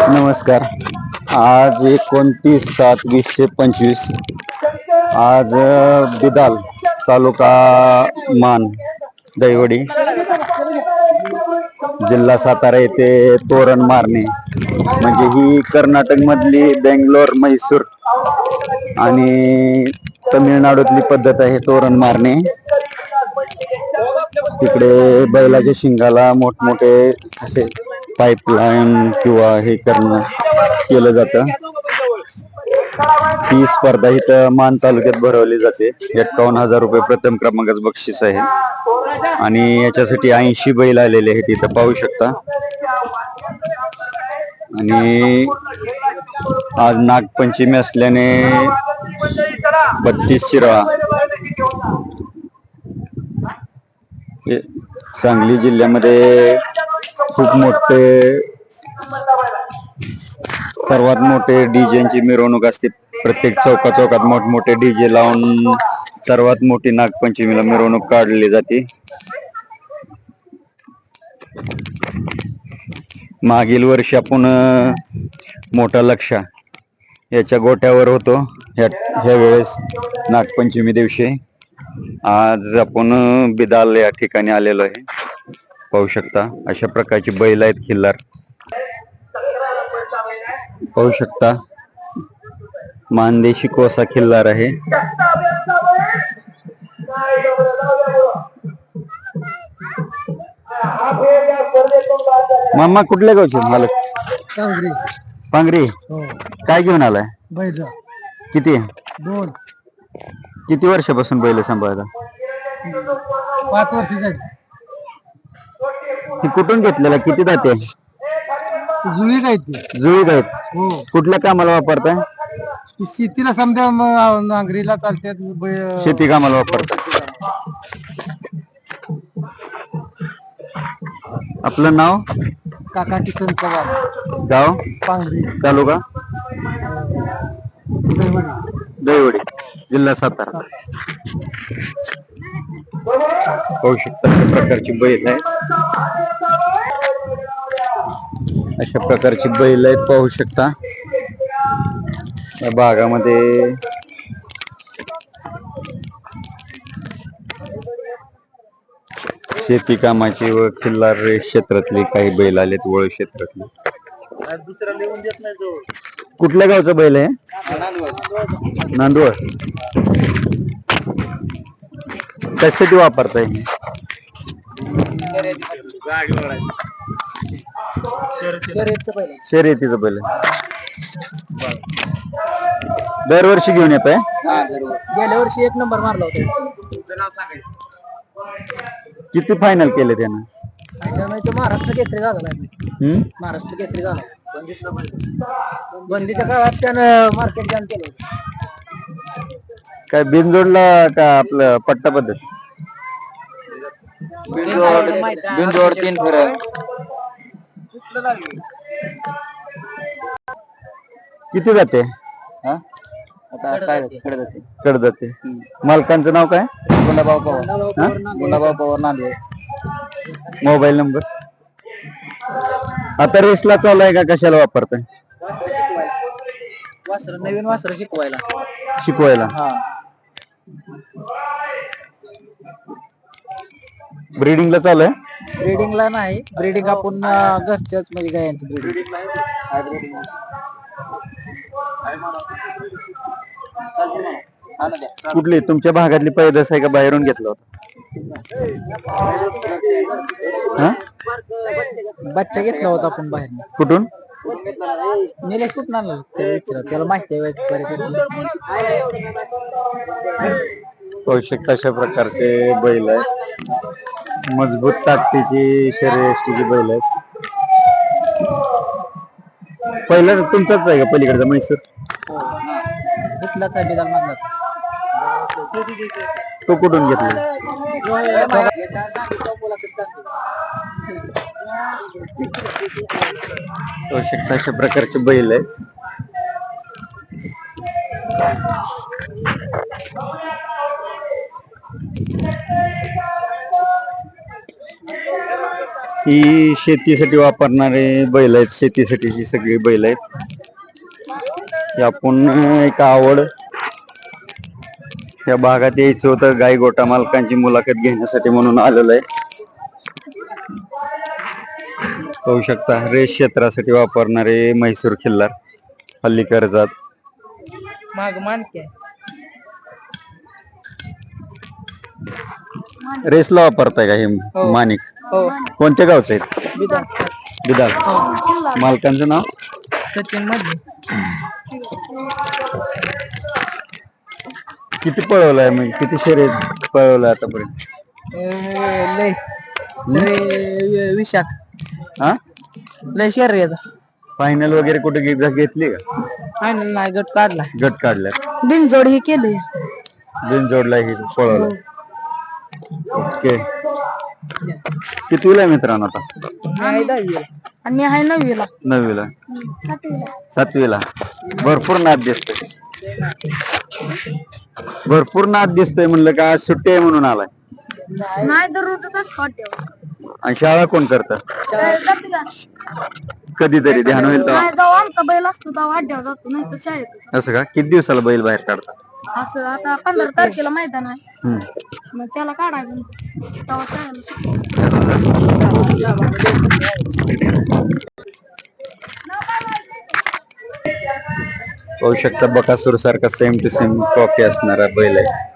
नमस्कार. आज एकोणतीस सात वीसशे पंचवीस. आज बिदाल तालुका मान दैवडी जिल्हा सातारा येथे तोरण मारणे. म्हणजे ही कर्नाटकमधली बेंगलोर म्हैसूर आणि तमिळनाडूतली पद्धत आहे तोरण मारणे. तिकडे बैलाच्या शिंगाला मोठमोठे असे पाईपलाईन किंवा हे करणं केलं जातं. ही स्पर्धा इथं मान तालुक्यात भरवली जाते. एक्कावन्न हजार रुपये प्रथम क्रमांकाचं बक्षीस आहे. आणि याच्यासाठी ऐंशी बैल आलेले आहेत इथं पाहू शकता. आणि आज नागपंचमी असल्याने बत्तीस शिराळा हे सांगली जिल्ह्यामध्ये खूप मोठे सर्वात मोठे डीजेची मिरवणूक असते. प्रत्येक चौका चौकात मोठमोठे डीजे लावून सर्वात मोठी नागपंचमीला मिरवणूक काढली जाते. मागील वर्षी आपण मोठा लक्ष याच्या गोट्यावर होतो. ह्या ह्या वेळेस नागपंचमी दिवशी. आज आपण बिदाल या ठिकाणी आलेलो आहे. पाहू शकता अशा प्रकारची बैल आहेत खिल्लार. पाहू शकता मानदेशी कोसा खिल्लार आहे. मामा कुठल्या गावचे मालक? चांगली पांगरी हो. काय घेऊन आलाय? बैल. किती? दोन. किती वर्षापासून बैल सांभाळता? पाच वर्ष झाली ही कुठून घेतलेला? किती दाते? जुळी काय ती. जुळीत आहेत. हो. कुठल्या कामाला वापरताय? ती शेतीला समजा नांगरीला चालतात बै- शेती कामाला वापरताय. आपलं नाव? काका किसन चव्हाण. गाव? पांगरी. तालुका? दैवडी जिल्हा सातारा. पाहू शकता अशा प्रकारची बैल आहे अशा प्रकारची बैल आहेत पाहू शकता. या भागामध्ये शेती कामाची व खिल्लार क्षेत्रातली काही बैल आलेत वळ क्षेत्रातली. कुठल्या गावचं बैल आहे? नांदवळ कशासाठी वापरताय? शर्यतीचं बैल. दरवर्षी घेऊन येत आहे गेल्या वर्षी एक नंबर मारला होता. किती फायनल केले त्यानं? महाराष्ट्र केसरी झाला? महाराष्ट्र केसरी झाला बंदीच्या काळात त्यानं मार्केट जाम केलं होतं. काय बिनजोडला का आपलं पट्टा पद्धत? बिनजोड तीन फेऱ्या. किती जाते? आता काय कडे जाते. कड जाते. मालकांचं नाव काय? गुंडाभाऊ पवार. हा? Gundabhau Pawar Nanded mobile number? आता रेसला चालू आहे का? कशाला वापरताय? वासर नवीन वासर शिकवायला. शिकवायला. हा. ब्रीडिंगला चालू आहे? ब्रीडिंगला नाही. ब्रीडिंग आपण अं, घरच्याच मध्ये गायांची ब्रीडिंग कुठली? तुमच्या भागातली पैदास आहे का? बाहेरून घेतला होता. हा? बच्चा घेतला होता आपण बाहेर. कुठून? निलेश कुठून आणला? त्याला माहिती आहे अशा प्रकारचे बैल आहेत? मजबूत ताकदीची शरीराची बैल आहेत. पहिला तुमचाच आहे का पलीकडचा? म्हैसूर हो. इथलाच आहे बेदाल मधलाच. तो कुठून घेतला? तो शकता अशा प्रकारचे बैल आहेत. ही शेतीसाठी वापरणारे बैल आहेत. शेतीसाठीची सगळी बैल आहेत. आपण एक आवड या भागात यायचं होतं. गाई गोटा मालकांची मुलाखत घेण्यासाठी म्हणून आलेलो आहे. पाहू शकता रेस क्षेत्रासाठी वापरणारे म्हैसूर खिल्लार हल्ली कर्जात माग मानके. रेसला वापरताय का हे माणिक? हो. कोणत्या गावचे आहेत? बिदा बिदाल. मालकांचं नाव? सचिनमध्ये किती पळवलाय म्हणजे? किती शर्यत पळवलाय आतापर्यंत? लय. लय विशाख हा? लय शर्यत फायनल वगैरे कुठे घेतली का? फायनल नाही गट काढला. गट काढलाय बिनजोड हे केले बिनजोडला ही पळवला. ओके. कितवीला आहे मित्रांनो आता? आणि मी आहे नववीला. नववीला. सातवीला. भरपूर नाद दिसतोय. भरपूर नाद दिसतोय म्हणलं का आज सुट्टी आहे म्हणून आलाय. नाही असतो आणि शाळा कोण करत? कधीतरी ध्यान होईल तेव्हा. जाऊ आमचा बैल असतो तेव्हा अड्ड्यावर जातो नाही तर शाळेत. असं का? किती दिवसाला बैल बाहेर काढता असं आता पंधरा तारखेला मैदान आहे. हम्म. मग त्याला काढायचं तेव्हा शाळेला सुट्टी. असं पाहू शकता. बकासूर सारखा सेम टू सेम कॉपी असणारा बैल आहे.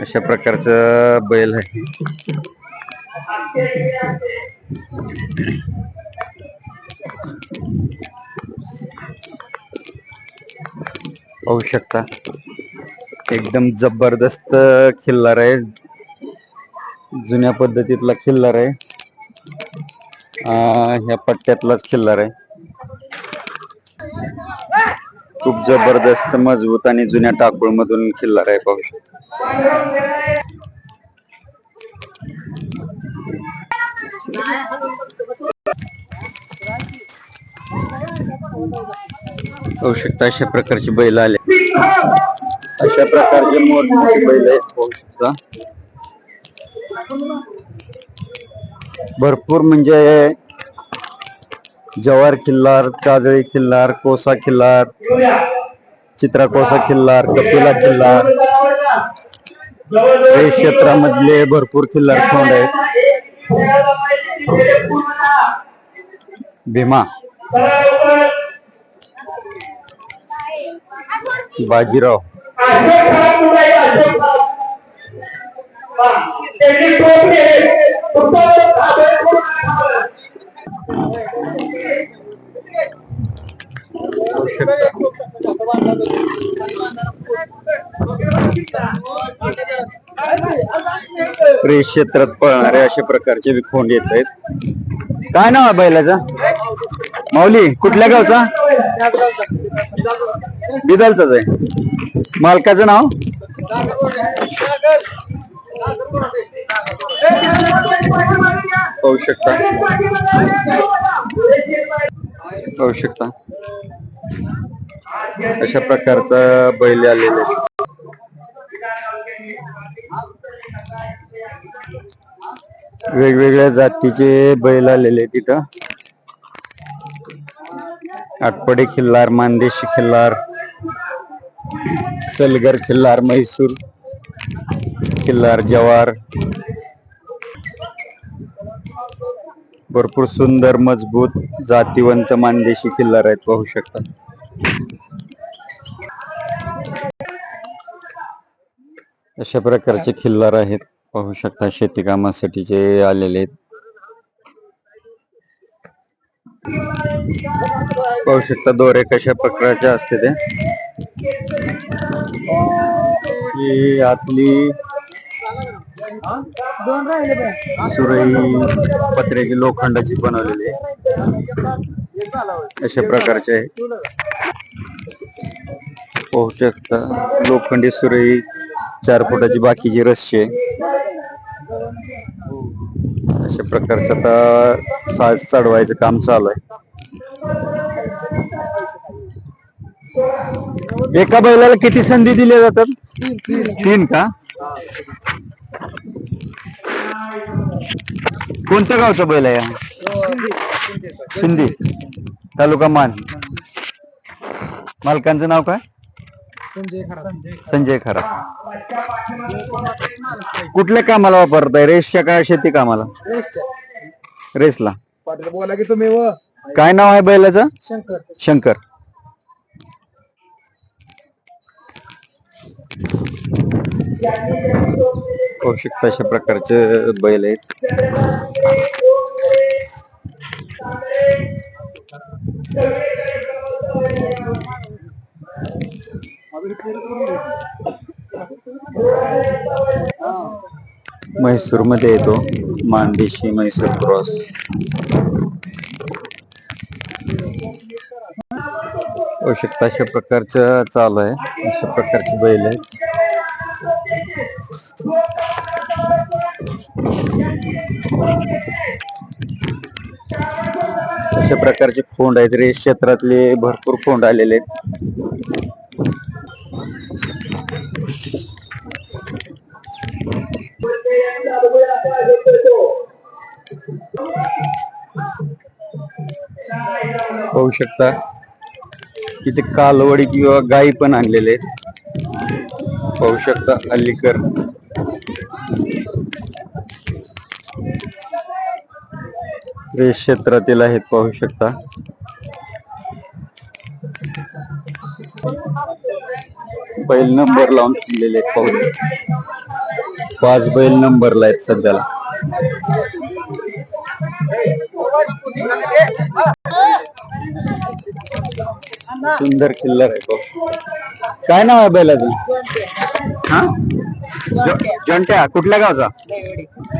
अशा प्रकारचं बैल आहे. पाहू शकता. एकदम जबरदस्त खिल्लार आहे. जुन्या पद्धतीतला खिल्लार आहे. ह्या पट्ट्यातलाच खिल्लार आहे. खूप जबरदस्त मजबूत आणि जुन्या टाकूळ मधून किल्ला आहे पाहू शकतो. पाहू शकता अशा प्रकारचे बैल आले. अशा प्रकारचे मोठमोठे बैल आहेत पाहू शकता. भरपूर म्हणजे जवार खिल्लार, काजळी खिल्लार, कोसा खिल्लार चित्रा कोसा खिल्लार, कपिला खिल्लार, हे क्षेत्रामधले भरपूर खिल्लार खोंड आहेत. भीमा, बाजीराव प्रेस क्षेत्रात पळणारे अशा प्रकारचे विखोंड येत आहेत. काय नाव आहे बैलाचा? माऊली कुठल्या गावचा? बिदलचाच आहे. मालकाचं नाव? पाहू शकता. पाहू शकता. अशा प्रकारचा बैल आलेला आहेत. वेगवेगळ्या जातीचे बैल आलेले तिथं आटपडे खिल्लार मानदेशी खिल्लार सलगर खिल्लार म्हैसूर खिल्लार जवार भरपूर सुंदर मजबूत जातीवंत मानदेशी खिल्लार आहेत पाहू शकता. अशा प्रकारचे खिल्लार आहेत पाहू शकता. शेती कामासाठीचे आलेले आहेत. पाहू शकता दोरे कशा प्रकारचे असते ते. आतली सुरई पत्र्याची लोखंडाची बनवलेली आहे. अशा प्रकारचे आहे. पाहू शकता लोखंडी सुरई चार फुटाची बाकीची रस्सी आहे. अशा प्रकारचं आता साज चढवायचं काम चालू आहे. एका बैलाला किती संधी दिल्या जातात? तीन का? कोणत्या गावचा बैल आहे? हा? शिंदे. तालुका मान. मालकांचं नाव काय? संजय खरा कुठल्या कामाला वापरताय? रेसच्या का शेती कामाला? रेसला. पाटील बोला की तुम्ही व काय नाव आहे बैलाचं? शंकर शंकर. पाहू शकता अशा प्रकारचे बैल आहेत. म्हैसूरमध्ये येतो मानदेशी म्हैसूर क्रॉस. होऊ शकता अशा प्रकारचं चालू आहे. अशा प्रकारचे बैल आहेत. अशा प्रकारचे फोंड आहेत रेस क्षेत्रातले भरपूर फोंड आलेले आहेत. पाहू शकता इथे कालवडी किंवा गाई पण आणलेले आहेत. पाहू शकता अलीकर रेस क्षेत्रातील आहेत पाहू शकता. बैल नंबर लावून ठेवलेले आहेत पाहू पाच बैल नंबरला आहेत सध्याला. सुंदर किल्लर आहे पाहू काय नाव आहे बैलाचं? हा? जंट्या कुठल्या गावचा?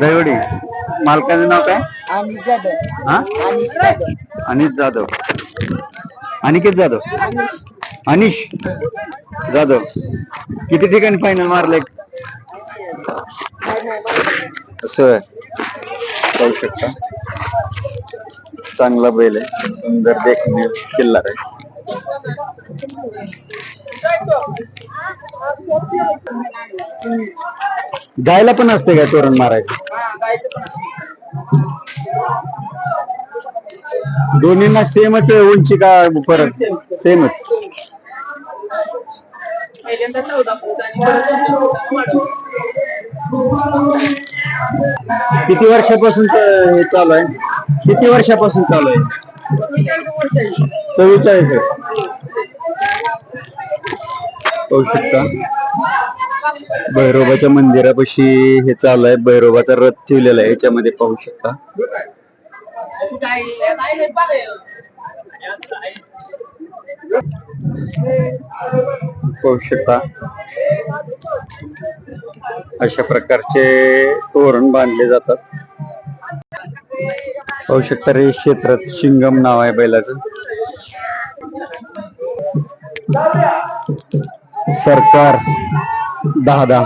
दैवडी मालकाचं नाव काय? आणि जाधव. हा? आणि जाधव. अनिश जाधव. अनिकेत जाधव? अनिश. जाधव. किती ठिकाणी फायनल मारले? असं. पाहू शकता. चांगला बैल आहे. सुंदर देखणे किल्लार आहे. गायला पण असते काय तोरण मारायचं? दोन्हींना सेमच आहे उंची का परत? सेमच. पहिल्यांदा चौदा फूट आणि किती वर्षापासून हे चालू आहे? किती वर्षापासून चालू आहे? चव्वेचाळीस आहे. पाहू शकता. भैरोबाच्या मंदिरापाशी हे चालू आहे. भैरोबाचा रथ ठेवलेला आहे. याच्यामध्ये पाहू शकता. पाहू शकता. अशा प्रकारचे तोरण बांधले जातात. पाहू शकता रे क्षेत्रात शिंगम नाव आहे बैलाचं. सरकार दहा दहा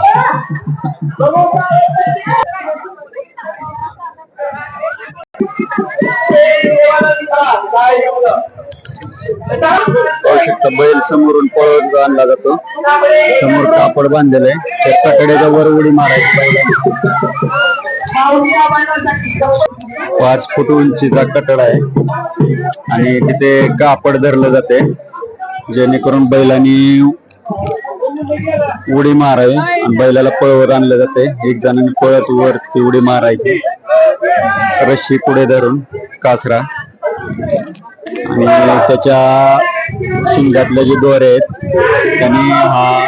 पाहू शकता बैल समोरून पळत आणला जातो. समोर कापड बांधलेलं आहे. त्या वर उडी मारायची. बैलाने पाच फूट उंचीचा कटड आहे. आणि तिथे कापड धरलं जाते. जेणेकरून बैलांनी उडी मारावी आणि बैलाला पळवत आणलं जाते. एक जणांनी पळत वरती उडी मारायची. रशी पुढे धरून कासरा. आणि त्याच्या शिंगातले जे दोरे आहेत त्यांनी हा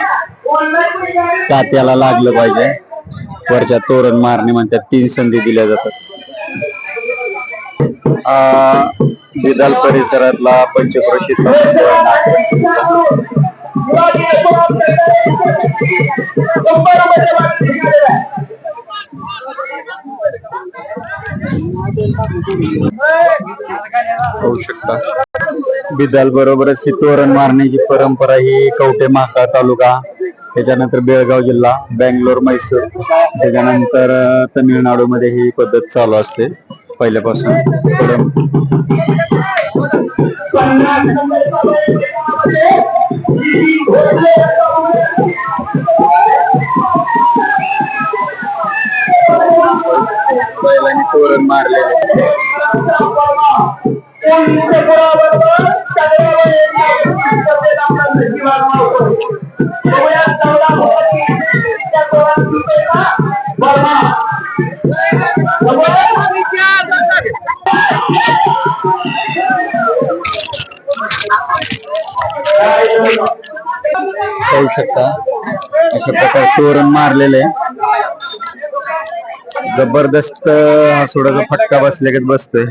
कात्याला लागलं पाहिजे. वरच्या तोरण मारणे म्हणतात तीन संधी दिल्या जातात. बिदाल परिसरातला पंचक्रोशीचा होऊ शकता. बिदाल बरोबरच ही तोरण मारण्याची परंपरा ही कवटे महाकाळ तालुका त्याच्यानंतर बेळगाव जिल्हा बँगलोर म्हैसूर त्याच्यानंतर तमिळनाडूमध्ये ही पद्धत चालू असते. पहिल्यापासून परं- बैलांना बैलांनी तोरण मारलेले शकता. अशा प्रकारे तोरण मारलेले जबरदस्त हा सोडाचा फटका बसल्यागत बसतोय.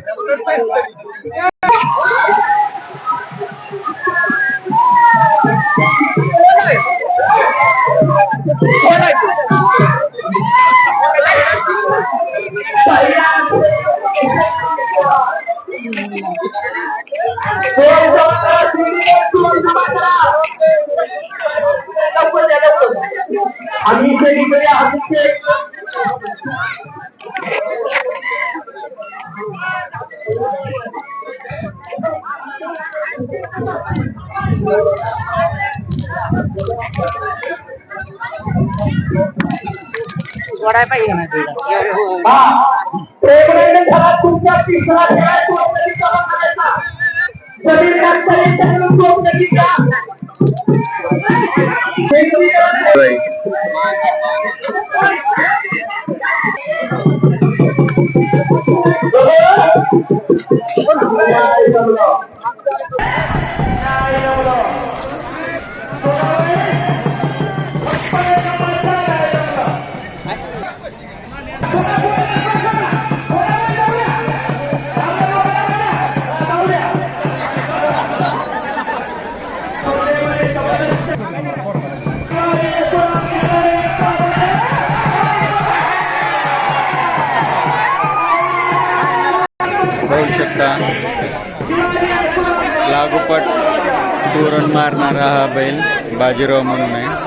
सोडायला पाहिजे ना ते. प्रेमानंद झाला तुमच्या तिसरा खेळ तो कधी कसा करायचा जमीन लागताना त्याकडून तो कधी का पाहू लागोपाठ तोरण मारणारा हा बैल बाजीराव म्हणून आहे.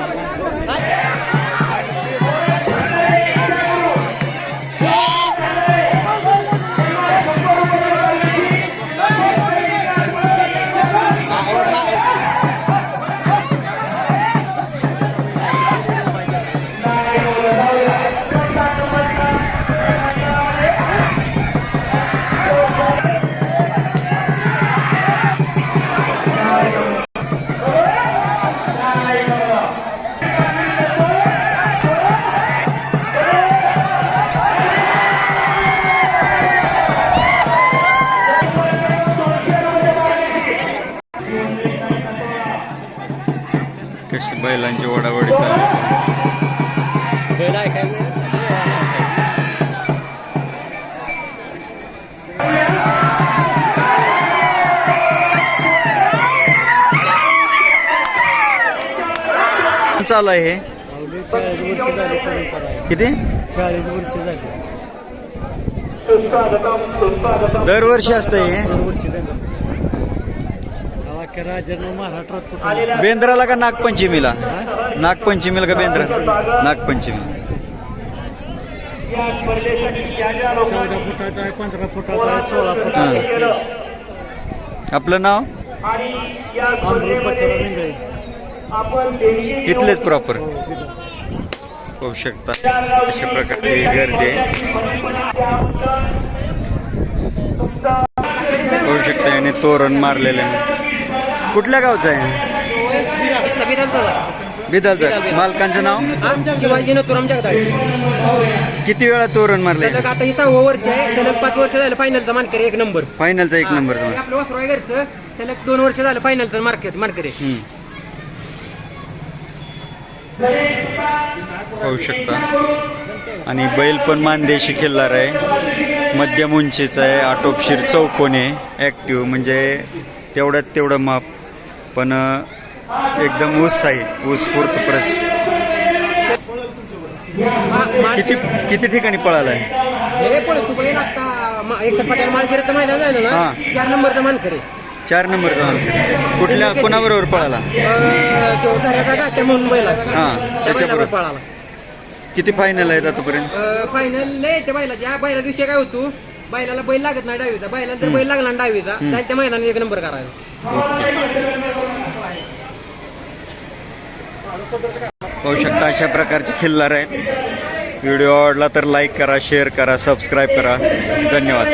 चालू आहे हे? किती? चाळीस वर्ष झाली दरवर्षी असतं हे? वर्ष राजानं महाराष्ट्रात कुठं बेंद्राला का नागपंचमीला? नागपंचमीला का बेंद्रा? नागपंचमी. चौदा फुटाचा आहे पंधरा फुटाचा आहे सोळा फुटाचा आपलं नाव? अमृत बचारा निंगळे इथलेच प्रॉपर होऊ शकता. अशा प्रकारची गर्दी आहे. होऊ शकता आणि तोरण मारलेलं आहे. कुठल्या गावचं आहे? बिदलचं. मालकांचं नाव? शिवाजी तुराम जगदाळे किती वेळा तोरण मारले आता ही सहावं वर्ष आहे. सलग पाच वर्ष झालं फायनलचा मानकरी एक नंबर फायनलचा एक नंबर आपलं वासरू घरचं. सलग दोन वर्ष झालं फायनलचं मार्केट मानकरी होऊ शकता. आणि बैल पण मानदेशी खिल्लार आहे. मध्यम उंचीचा आहे. आटोपशीर चौकोने ॲक्टिव्ह म्हणजे तेवढ्यात तेवढं माप. पण एकदम उत्साही उत्स्फूर्त परत किती किती ठिकाणी पळाला आहे एकशे पटेल माळशिरचं मैदान झालं. ना. चार नंबरचा मानकरी. चार नंबरचा मालक कुठल्या कोणाबरोबर पळाला? अं, तो घराचा गाठ्या म्हणून बैल. हा, त्या त्याच्याबरोबर. पळाला. किती फायनल आहेत आतापर्यंत? फायनल लय त्या बैलाची. या बैला दिवशी काय होतो बैलाला बैल लागत नाही डावीचा. बैलाला जर बैल लागला ना डावीचा तर त्या मैदानात एक नंबर करायचा. पाहू शकता अशा प्रकारचे खिल्लार आहेत. व्हिडिओ आवडला तर लाईक करा शेअर करा सबस्क्राईब करा. धन्यवाद.